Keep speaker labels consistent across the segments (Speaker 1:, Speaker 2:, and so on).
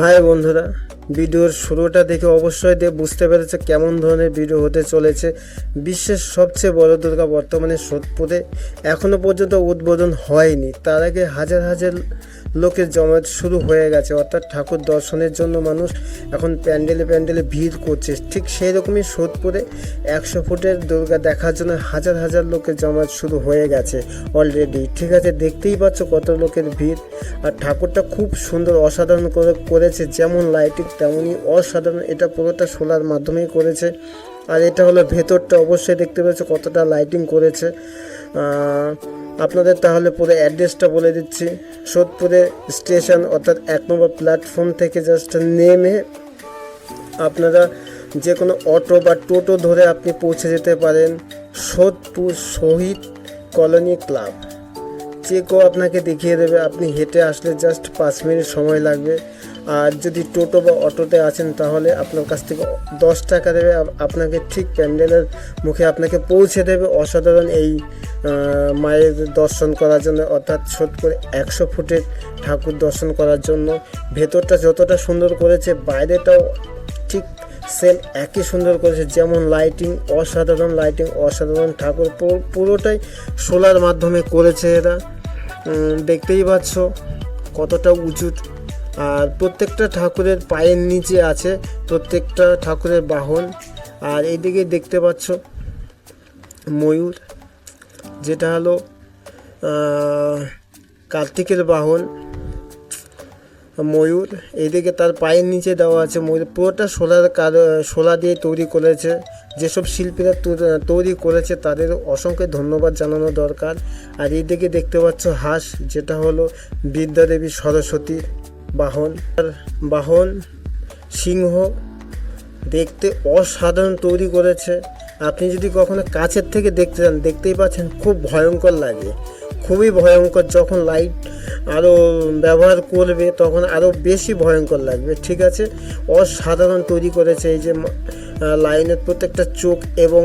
Speaker 1: High বন্ধুরা ভিডিওর শুরুটা দেখে অবশ্যই দিয়ে বুঝতে পেরেছে কেমন ধরনের ভিডিও হতে চলেছে। বিশ্বের সবচেয়ে বড় দুর্গা বর্তমানে সোদপুরে এখনও পর্যন্ত উদ্বোধন হয়নি। তার আগে হাজার হাজার লোকের জমায়েত শুরু হয়ে গেছে। অর্থাৎ ঠাকুর দর্শনের জন্য মানুষ এখন প্যান্ডেলে প্যান্ডেলে ভিড় করছে। ঠিক সেই রকমই সোদপুরে একশো ফুটের দুর্গা দেখার জন্য হাজার হাজার লোকের জমায়েত শুরু হয়ে গেছে অলরেডি ঠিক আছে, দেখতেই পাচ্ছ কত লোকের ভিড়। আর ঠাকুরটা খুব সুন্দর অসাধারণ করে করেছে। যেমন লাইটিং তেমনই অসাধারণ। এটা পুরোটা সোলার মাধ্যমেই করেছে। আর এটা হলো ভেতরটা অবশ্যই দেখতে পাচ্ছ কতটা লাইটিং করেছে। আপনাদের তাহলে পুরো অ্যাড্রেসটা বলে দিচ্ছি। সোদপুরে স্টেশন অর্থাৎ এক নম্বর প্ল্যাটফর্ম থেকে জাস্ট নেমে আপনারা যে কোনো অটো বা টোটো ধরে আপনি পৌঁছে যেতে পারেন। সোদপুর শহীদ কলোনি ক্লাব কেউ আপনাকে দেখিয়ে দেবে। আপনি হেঁটে আসলে জাস্ট পাঁচ মিনিট সময় লাগবে। আর যদি টোটো বা অটোতে আছেন তাহলে আপনার কাছ থেকে দশ টাকা দেবে। আপনাকে ঠিক প্যান্ডেলের মুখে আপনাকে পৌঁছে দেবে। অসাধারণ এই মায়ের দর্শন করার জন্য। অর্থাৎ সোদপুর একশো ফুটের ঠাকুর দর্শন করার জন্য। ভেতরটা যতটা সুন্দর করেছে, বাইরেটাও ঠিক সেম একই সুন্দর করেছে। যেমন লাইটিং অসাধারণ লাইটিং অসাধারণ ঠাকুর। পুরো- পুরোটাই সোলার মাধ্যমে করেছে এরা। দেখতেই পাচ্ছ কতটা উঁচু। আর প্রত্যেকটা ঠাকুরের পায়ের নিচে আছে প্রত্যেকটা ঠাকুরের বাহন। আর এইদিকে দেখতে পাচ্ছ ময়ূর, যেটা হলো কার্তিকের বাহন, ময়ূর। এইদিকে তার পায়ের নিচে দেওয়া আছে ময়ূর। পুরোটা সোলার কার সোলা দিয়ে তৈরি করেছে। যেসব শিল্পীরা তৈরি করেছে তাদের অসংখ্য ধন্যবাদ জানানো দরকার। আর এইদিকে দেখতে পাচ্ছ হাঁস, যেটা হলো বিদ্যাদেবী সরস্বতীর বাহন। বাহন, সিংহ দেখতে অসাধারণ তৈরি করেছে। আপনি যদি কখনো কাছের থেকে দেখতে চান দেখতেই পাচ্ছেন খুব ভয়ঙ্কর লাগে। খুবই ভয়ঙ্কর, যখন লাইট আরও ব্যবহার করবে, তখন আরও বেশি ভয়ঙ্কর লাগবে, ঠিক আছে? অসাধারণ তৈরি করেছে এই যে লাইনের প্রত্যেকটা চোখ এবং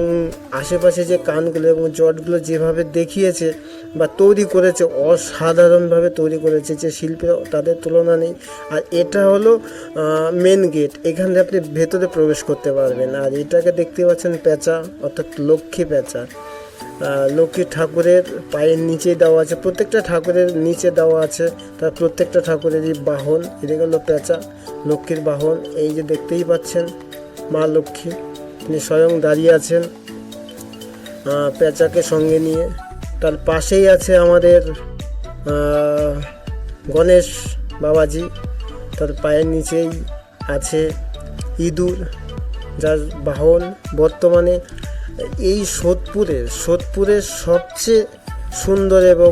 Speaker 1: আশেপাশে যে কানগুলো এবং জটগুলো যেভাবে দেখিয়েছে বা তৈরি করেছে, অসাধারণভাবে তৈরি করেছে যে শিল্পীরা তাদের তুলনা নেই। আর এটা হলো মেন গেট এখান আপনি ভেতরে প্রবেশ করতে পারবেন। আর এটাকে দেখতে পাচ্ছেন পেঁচা, অর্থাৎ লক্ষ্মী পেঁচা। লক্ষ্মী ঠাকুরের পায়ের নিচে দেওয়া আছে, প্রত্যেকটা ঠাকুরের নিচে দেওয়া আছে, তার প্রত্যেকটা ঠাকুরেরই বাহন। এটা হলো পেঁচা, লক্ষ্মীর বাহন। এই যে দেখতেই পাচ্ছেন মা লক্ষ্মী। তিনি স্বয়ং দাঁড়িয়ে আছেন পেঁচাকে সঙ্গে নিয়ে। তার পাশেই আছে আমাদের গণেশ বাবাজি। তার পায়ের নিচেই আছে ইঁদুর, যার বাহন বর্তমানে এই সোদপুরের সোদপুরের সবচেয়ে সুন্দর এবং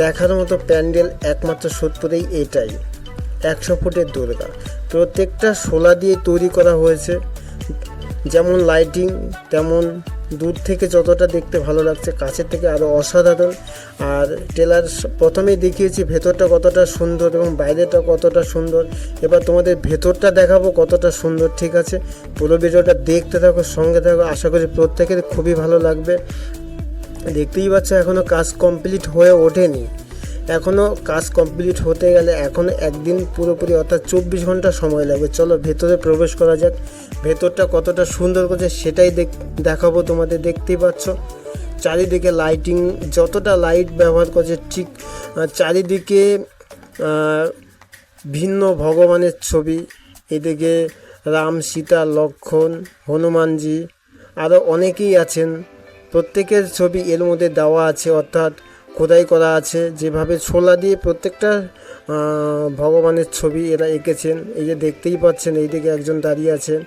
Speaker 1: দেখার মতো প্যান্ডেল একমাত্র সোদপুরেই এটাই। একশো ফুটের দুর্গা। প্রত্যেকটা শোলা দিয়ে তৈরি করা হয়েছে। যেমন লাইটিং তেমন দূর থেকে যতটা দেখতে ভালো লাগছে, কাছের থেকে আরও অসাধারণ। আর টেলার প্রথমেই দেখিয়েছি ভেতরটা কতটা সুন্দর এবং বাইরেটা কতটা সুন্দর। এবার তোমাদের ভেতরটা দেখাবো কতটা সুন্দর, ঠিক আছে? পুরো ভিডিওটা দেখতে থাকো, সঙ্গে থাকো, আশা করি প্রত্যেকের খুবই ভালো লাগবে। দেখতেই পাচ্ছ এখনও কাজ কমপ্লিট হয়ে ওঠেনি। এখনও কাজ কমপ্লিট হতে গেলে এখনও একদিন পুরোপুরি অর্থাৎ চব্বিশ ঘণ্টা সময় লাগবে। চলো ভেতরে প্রবেশ করা যাক। ভেতরটা কতটা সুন্দর করেছে সেটাই দেখ দেখাবো তোমাদের। দেখতেই পাচ্ছ, চারিদিকে লাইটিং যতটা লাইট ব্যবহার করছে ঠিক চারিদিকে ভিন্ন ভগবানের ছবি। এদিকে রাম, সীতা, লক্ষণ, হনুমানজি আরও অনেকেই আছেন। প্রত্যেকের ছবি এর মধ্যে দেওয়া আছে, অর্থাৎ খোদাই করা আছে। যেভাবে ছোলা দিয়ে প্রত্যেকটা ভগবানের ছবি এরা এঁকেছেন, এই যে দেখতেই পাচ্ছেন এইদিকে একজন দাঁড়িয়ে আছেন।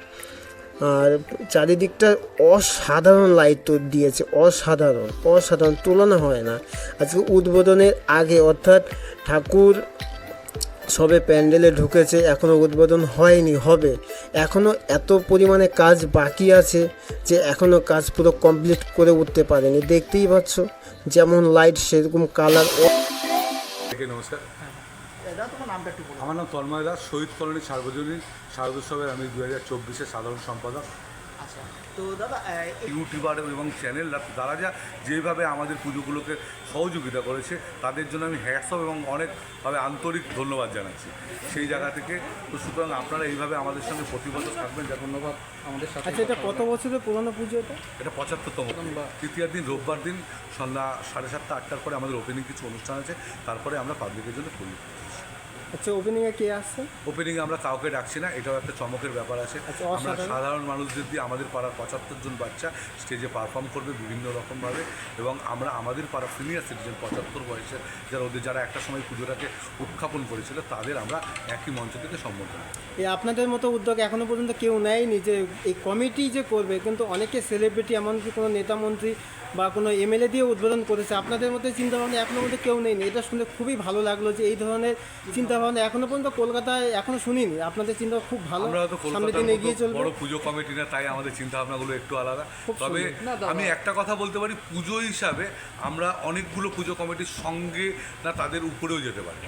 Speaker 1: আর চারিদিকটা অসাধারণ লাইট তো দিয়েছে, অসাধারণ অসাধারণ, তুলনা হয় না। আজকে উদ্বোধনের আগে অর্থাৎ ঠাকুর সবে প্যান্ডেলে ঢুকেছে এখনও উদ্বোধন হয়নি হবে। এখনও এত পরিমাণে কাজ বাকি আছে যে এখনও কাজ পুরো কমপ্লিট করে উঠতে পারেনি। দেখতেই পাচ্ছ যেমন লাইট সেরকম কালার।
Speaker 2: থেকে নমস্কার। আমার নাম তন্ময় দাস শহীদ কলোনি সার্বজনীন শারদোৎসবের আমি দু হাজার চব্বিশের সাধারণ সম্পাদক।
Speaker 3: তো দাদা
Speaker 2: ইউটিউবার এবং চ্যানেল তারা যা যেভাবে আমাদের পুজোগুলোকে সহযোগিতা করেছে তাদের জন্য আমি হ্যাটসঅপ এবং অনেকভাবে আন্তরিক ধন্যবাদ জানাচ্ছি। সেই জায়গা থেকে তো সুতরাং আপনারা এইভাবে আমাদের সঙ্গে প্রতি বছর থাকবেন যা ধন্যবাদ
Speaker 4: আমাদের সাথে
Speaker 1: আচ্ছা এটা কত বছরের পুরনো পুজো এটা?
Speaker 2: এটা পঁচাত্তরতম তৃতীয়ার দিন রোববার দিন সন্ধ্যা সাড়ে সাতটা আটটার পরে আমাদের ওপেনিং কিছু অনুষ্ঠান আছে তারপরে আমরা পাবলিকের জন্য খুলি
Speaker 1: আচ্ছা ওপেনিংয়ে কে আসছে
Speaker 2: ওপেনিংয়ে আমরা কাউকে ডাকছি না এটাও একটা চমকের ব্যাপার আছে।
Speaker 1: আচ্ছা,
Speaker 2: আমরা সাধারণ মানুষদের দিয়ে আমাদের পাড়ার পঁচাত্তর জন বাচ্চা স্টেজে পারফর্ম করবে বিভিন্ন রকমভাবে এবং আমরা আমাদের পাড়া সিনিয়র সিটিজেন পঁচাত্তর বয়সের যারা ওদের যারা একটা সময় পুজোটাকে উত্থাপন করেছিল তাদের আমরা একই মঞ্চ থেকে সম্বোধন
Speaker 1: এই আপনাদের মতো উদ্যোগ এখনও পর্যন্ত কেউ নেয়নি যে এই কমিটি যে করবে কিন্তু অনেকে সেলিব্রিটি এমনকি কোনো নেতা মন্ত্রী বা কোনো এমএলএ দিয়ে উদ্বোধন করেছে। আপনাদের মতো চিন্তাভাবনা এখনও মধ্যে কেউ নেয়নি। এটা শুনে খুবই ভালো লাগল যে এই ধরনের চিন্তাভাবনা এখনও পর্যন্ত কলকাতায় এখনও শুনিনি। আপনাদের চিন্তা খুব ভালো।
Speaker 2: আমরা
Speaker 1: সামনের দিন এগিয়ে চলবে।
Speaker 2: বড় পুজো কমিটি না তাই আমাদের চিন্তা ভাবনাগুলো একটু আলাদা। তবে আমি একটা কথা বলতে পারি পুজো হিসাবে আমরা অনেকগুলো পুজো কমিটির সঙ্গে না তাদের উপরেও যেতে পারি।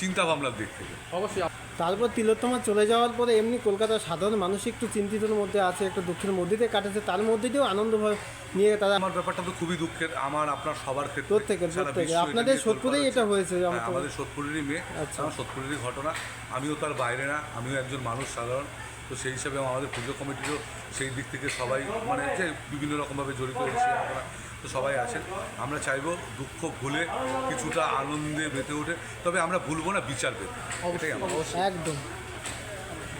Speaker 2: চিন্তা ভাবনার দিক থেকে।
Speaker 4: অবশ্যই।
Speaker 1: তারপর তিলোত্তমা চলে যাওয়ার পরে এমনি কলকাতার সাধারণ মানুষ একটু চিন্তিতর মধ্যে আছে একটু দুঃখের মধ্যে দিয়ে কাটেছে। তার মধ্যে দিয়েও আনন্দ ভয় নিয়ে তারা
Speaker 2: আমার ব্যাপারটা তো খুবই দুঃখের আমার আপনার সবার ক্ষেত্রে
Speaker 1: প্রত্যেকের, আপনাদের সোদপুরেই এটা হয়েছে,
Speaker 2: হ্যাঁ, আমাদের সোদপুরেরই মেয়ে
Speaker 1: আচ্ছা।
Speaker 2: আমার সোদপুরেরই ঘটনা। আমিও তার বাইরে না আমিও একজন মানুষ সাধারণ। তো সেই হিসাবে আমাদের পুজো কমিটিরও সেই দিক থেকে সবাই মানে যে বিভিন্ন রকমভাবে জড়িত হয়েছে। আমরা তো সবাই আছেন। আমরা চাইব দুঃখ ভুলে কিছুটা আনন্দে বেঁধে ওঠে তবে আমরা ভুলবো না বিচার পেতে। এটাই
Speaker 1: একদম।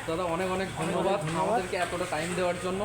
Speaker 4: দাদা অনেক অনেক ধন্যবাদ আমাদেরকে এতটা টাইম দেওয়ার জন্য।